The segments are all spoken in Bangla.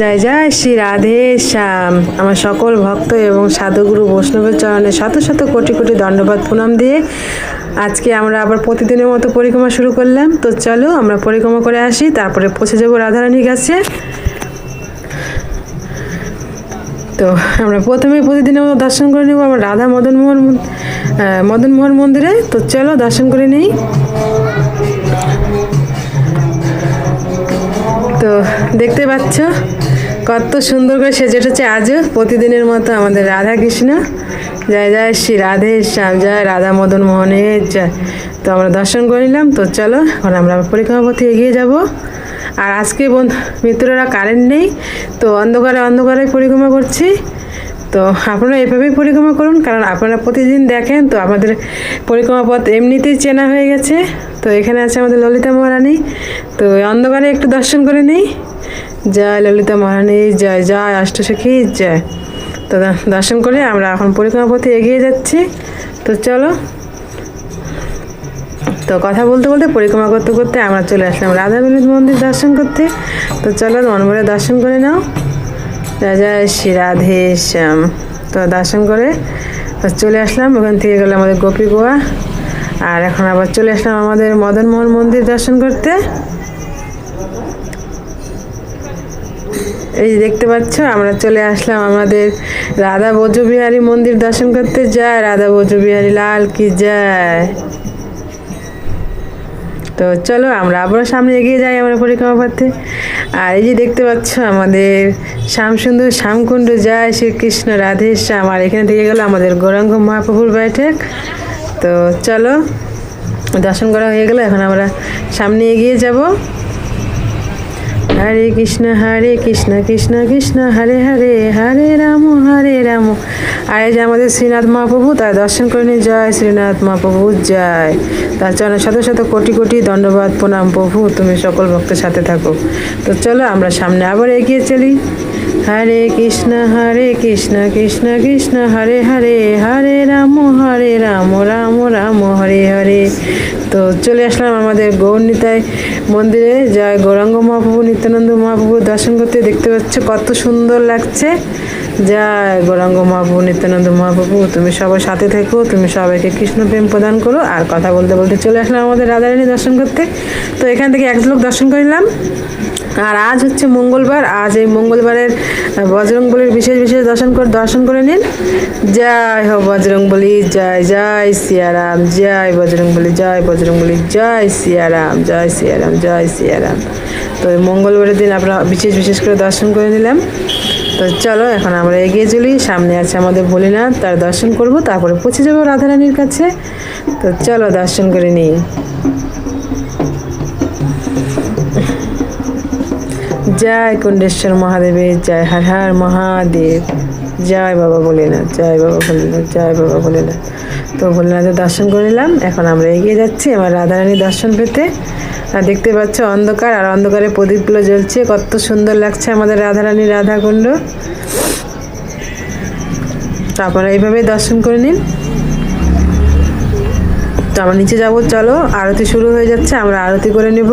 জয় জয় শ্রী রাধে শ্যাম। আমার সকল ভক্ত এবং সাধুগুরু বৈষ্ণবের চরণে শত শত কোটি কোটি দণ্ডবাদ প্রণাম দিয়ে আজকে আমরা আবার প্রতিদিনের মতো পরিক্রমা শুরু করলাম। তো চলো আমরা পরিক্রমা করে আসি, তারপরে পৌঁছে যাব রাধারানীর কাছে। তো আমরা প্রথমে প্রতিদিনের মতো দর্শন করে নেব আমরা রাধা মদন মোহন মদন মোহন মন্দিরে। তো চলো দর্শন করে নিই। তো দেখতে পাচ্ছ কত সুন্দর করে সেজে উঠেছে আজও। প্রতিদিনের মতো আমাদের রাধা কৃষ্ণ জয় জয় শ্রী রাধে শ্যাম, জয় রাধা মদন মোহনের তো আমরা দর্শন করে নিলাম, তো চলো এখন আমরা পরিক্রমা পথে এগিয়ে যাব। আর আজকে বন্ধু, মিত্ররা কারেন্ট নেই, তো অন্ধকারে অন্ধকারে পরিক্রমা করছি। তো আপনারা এভাবেই পরিক্রমা করুন, কারণ আপনারা প্রতিদিন দেখেন, তো আমাদের পরিক্রমা পথ এমনিতেই চেনা হয়ে গেছে। তো এখানে আছে আমাদের ললিতা মহারানী। তো অন্ধকারে একটু দর্শন করে নিই। জয় ললিতা মহারানী, জয় জয়, অষ্টসখী, জয়। তো দর্শন করে আমরা এখন পরিক্রমা পথে এগিয়ে যাচ্ছি। তো চলো। তো কথা বলতে বলতে, পরিক্রমা করতে করতে আমরা চলে আসলাম রাধা বিনোদ মন্দির দর্শন করতে। তো চলো মনভরে দর্শন করে নাও। জয় শ্রী রাধে, শ্যাম। তো দর্শন করে চলে আসলাম। ওখান থেকে গেলো আমাদের গোপী গোয়া। আর এখন আবার চলে আসলাম আমাদের মদনমোহন মন্দির দর্শন করতে। এই দেখতে পাচ্ছ, আমরা চলে আসলাম আমাদের রাধা বজ্রবিহারী মন্দির দর্শন করতে। যায় রাধা বজ্রবিহারী লাল কি যায় তো চলো আমরা আবারও সামনে এগিয়ে যাই আমরা পরিক্রমা পথে আর এই যে দেখতে পাচ্ছ আমাদের শ্যামসুন্দর শ্যামকুণ্ড যায় শ্রীকৃষ্ণ, রাধে শ্যাম। আর এখানে থেকে গেল আমাদের গৌরাঙ্গ মহাপ্রভুর বৈঠক। তো চলো, দর্শন করা হয়ে গেলো, এখন আমরা সামনে এগিয়ে যাব। হরে কৃষ্ণ হরে কৃষ্ণ কৃষ্ণ কৃষ্ণ, হরে হরে হরে রাম হরে রাম। আর যে আমাদের শ্রীনাথ মহাপ্রভু, তার দর্শন করে নিই জয় শ্রীনাথ মহাপ্রভু, জয়। তার চরণে শত শত কোটি কোটি দণ্ডবাদ, প্রণাম প্রভু, তুমি সকল ভক্তের সাথে থাকো। তো চলো আমরা সামনে আবার এগিয়ে চলি। হরে কৃষ্ণ হরে কৃষ্ণ কৃষ্ণ কৃষ্ণ, হরে হরে হরে রাম হরে রাম রাম রাম, হরে হরে। তো চলে আসলাম আমাদের গৌরনীতায় মন্দিরে, জয় গৌরাঙ্গ মহাপ্রভু, নিত্যানন্দ মহাপ্রভু দর্শন করতে। দেখতে পাচ্ছ কত সুন্দর লাগছে। জয় গৌরাঙ্গ মহাপ্রভু, নিত্যানন্দ মহাপ্রভু, তুমি সবার সাথে থেকো, তুমি সবাইকে কৃষ্ণ প্রেম প্রদান করো। আর কথা বলতে বলতে চলে আসলাম আমাদের রাধারানী দর্শন করতে। তো এখান থেকে এক লোক দর্শন করলাম। আর আজ হচ্ছে মঙ্গলবার, আজ এই মঙ্গলবারের বজরং বলির বিশেষ বিশেষ দর্শন করে দর্শন করে নিন। জয় হো বজরং বলি জয় জয় সিয়ারাম, জয় বজরং বলি জয় বজরং বলি, জয় সিয়ারাম জয় সিয়ারাম জয় সিয়ারাম। তো মঙ্গলবারের দিন আমরা বিশেষ বিশেষ করে দর্শন করে নিলাম। তো চলো, এখন আমরা এগিয়ে চলি। সামনে আছে আমাদের ভোলেনাথ, তার দর্শন করব। তারপরে পৌঁছে যাব রাধারানীর কাছে। তো চলো, দর্শন করে নিই। জয় কুণ্ডেশ্বর মহাদেবের, জয় হর হর মহাদেব। জয় বাবা ভোলেনাথ, জয় বাবা ভোলেনাথ, জয় বাবা ভোলেনাথ। তো ভোলেনাথের দর্শন করে নিলাম, এখন আমরা এগিয়ে যাচ্ছি। আমার রাধারানীর দর্শন পেতে। আর দেখতে পাচ্ছ অন্ধকার, আর অন্ধকারে প্রদীপগুলো জ্বলছে। কত সুন্দর লাগছে আমাদের রাধারানী রাধাকুণ্ড। তো আপনারা এইভাবে দর্শন করে নিন। তো আমরা নিচে যাব, চলো। আরতি শুরু হয়ে যাচ্ছে, আমরা আরতি করে নেব।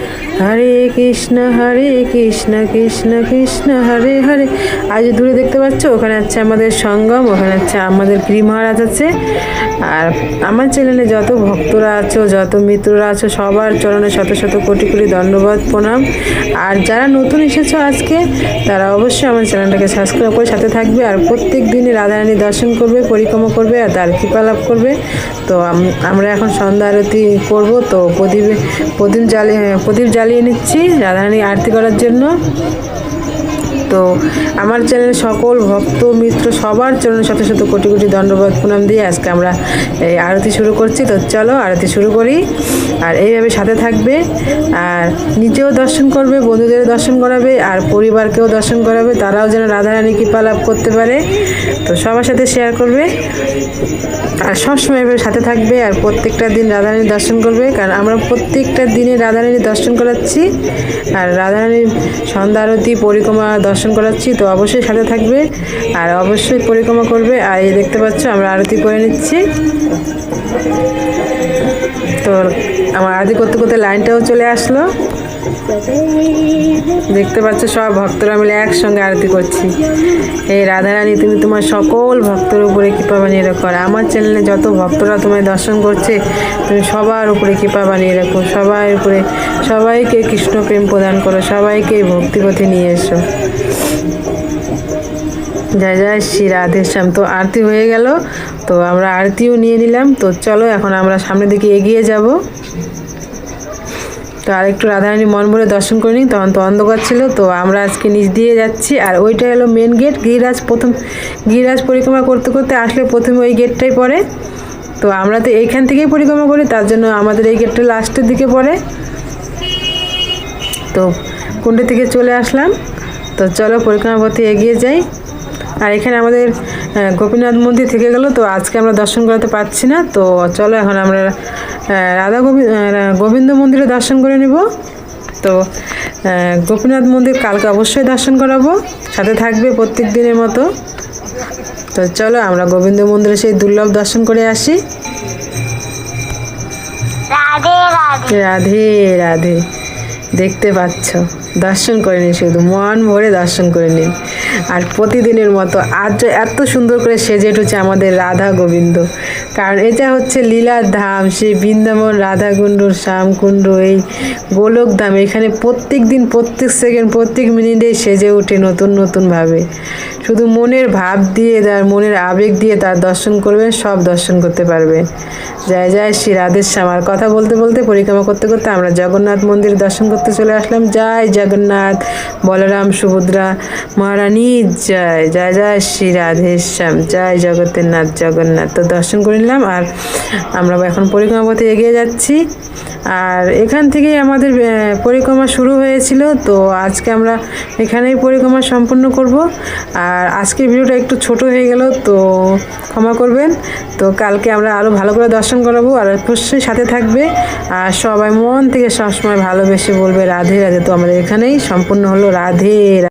হরে কৃষ্ণ হরে কৃষ্ণ কৃষ্ণ কৃষ্ণ, হরে হরে। আজ দূরে দেখতে পাচ্ছ? ওখানে আছে আমাদের সঙ্গম, ওখানে আছে আমাদের গৃহ মহারাজ আছে। আর আমার চ্যানেলে যত ভক্তরা আছো, যত মিত্ররা আছো, সবার চরণে শত শত কোটি কোটি দণ্ডবাদ প্রণাম। আর যারা নতুন এসেছ আজকে, তারা অবশ্যই আমার চ্যানেলটাকে সাবস্ক্রাইব করে সাথে থাকবে। আর প্রত্যেক দিনই রাধারানী দর্শন করবে, পরিক্রমা করবে, আর তার কৃপা লাভ করবে। তো আমরা এখন সন্ধ্যা আরতি করব। তো প্রদীপ প্রদীপ জ্বালিয়ে প্রদীপ জ্বালিয়ে নিচ্ছি রাধারানী আরতি করার জন্য। তো আমার চ্যানেলে সকল ভক্ত, মিত্র সবার চরণে শত শত কোটি কোটি দণ্ডবাদ প্রণাম দিয়ে আজকে আমরা এই আরতি শুরু করছি। তো চলো আরতি শুরু করি। আর এইভাবে সাথে থাকবে। আর নিজেও দর্শন করবে বন্ধুদের দর্শন করাবে, আর পরিবারকেও দর্শন করাবে। তারাও যেন রাধারানী কৃপা লাভ করতে পারে। তো সবার সাথে শেয়ার করবে। আর সবসময় এভাবে সাথে থাকবে আর প্রত্যেকটা দিন রাধারানীর দর্শন করবে, কারণ আমরা প্রত্যেকটা দিনে রাধারানীর দর্শন করাচ্ছি, আর রাধারানীর সন্ধ্যা আরতি, পরিক্রমা দর্শন করাচ্ছি, তো অবশ্যই সাথে থাকবে, আর অবশ্যই পরিক্রমা করবে, আর এই দেখতে পাচ্ছ আমরা আরতি করে নিচ্ছি। তো আমার আরতি করতে করতে লাইনটাও চলে আসলো। দেখতে পাচ্ছ সব ভক্তরা মিলে একসঙ্গে আরতি করছি। এই রাধারানী, তুমি তোমার সকল ভক্তের উপরে কৃপা বানিয়ে রাখো। আর আমার চ্যানেলে যত ভক্তরা তোমায় দর্শন করছে, তুমি সবার উপরে কৃপা বানিয়ে রাখো। সবার উপরে সবাইকে কৃষ্ণ প্রেম প্রদান করো, সবাইকে ভক্তিপথে নিয়ে এসো। জয় জয় শ্রী রাধে শ্যাম তো আরতি হয়ে গেল, তো আমরা আরতিও নিয়ে নিলাম। তো চলো এখন আমরা সামনের দিকে এগিয়ে যাব। তো আর একটু রাধারানী মন ভরে দর্শন করে নিই তখন তো অন্ধকার ছিল, তো আমরা আজকে নিচ দিয়ে যাচ্ছি। আর ওইটা হলো মেন গেট গিরিরাজ প্রথম, গিরিরাজ পরিক্রমা করতে করতে আসলে প্রথমে ওই গেটটাই পড়ে। তো আমরা তো এইখান থেকেই পরিক্রমা করি, তার জন্য আমাদের এই গেটটা লাস্টের দিকে পড়ে। তো কুণ্ডে থেকে চলে আসলাম। তো চলো পরিক্রমা পথে এগিয়ে যাই। আর এখানে আমাদের গোপীনাথ মন্দির থেকে গেল তো আজকে আমরা দর্শন করাতে পারছি না তো চলো এখন আমরা রাধা গোবিন্দ গোবিন্দ মন্দিরে দর্শন করে নিব। তো গোপীনাথ মন্দির কালকে অবশ্যই দর্শন করাবো সাথে থাকবে প্রত্যেক দিনের মতো। তো চলো আমরা গোবিন্দ মন্দিরে সেই দুর্লভ দর্শন করে আসি। রাধে রাধে। রাধে রাধে। দেখতে পাচ্ছ দর্শন করে নিন শুধু মন ভরে দর্শন করে নিন। আর প্রতিদিনের মতো আজ এত সুন্দর করে সেজে উঠেছে আমাদের রাধা গোবিন্দ। কারণ এটা হচ্ছে লীলার ধাম, সেই বৃন্দাবন রাধাকুণ্ডুর শ্যামকুণ্ড, এই গোলক ধাম। এখানে প্রত্যেক দিন প্রত্যেক সেকেন্ড প্রত্যেক মিনিটে সেজে ওঠে নতুন, নতুনভাবে। শুধু মনের ভাব দিয়ে, তার মনের আবেগ দিয়ে তার দর্শন করবে সব দর্শন করতে পারবে জয় জয় শ্রী রাধেশ্যাম আর কথা বলতে বলতে, পরিক্রমা করতে করতে আমরা জগন্নাথ মন্দির দর্শন করতে চলে আসলাম। জয় জগন্নাথ, বলরাম, সুভদ্রা মহারানী, জয়। জয় জয় শ্রী রাধেশ্যাম জয় জগতের নাথ জগন্নাথ। তো দর্শন করে নিলাম আর আমরা এখন পরিক্রমা পথে এগিয়ে যাচ্ছি। আর এখান থেকেই আমাদের পরিক্রমা শুরু হয়েছিল, তো আজকে আমরা এখানেই পরিক্রমা সম্পূর্ণ করব। আর আজকের ভিডিওটা একটু ছোট হয়ে গেল, তো ক্ষমা করবেন। তো কালকে আমরা আরও ভালো করে দর্শন করাবো, আর অবশ্যই সাথে থাকবে। আর সবাই মন থেকে সবসময় ভালোবেসে বলবে, রাধে রাধে। তো আমাদের এখানেই সম্পূর্ণ হলো রাধে।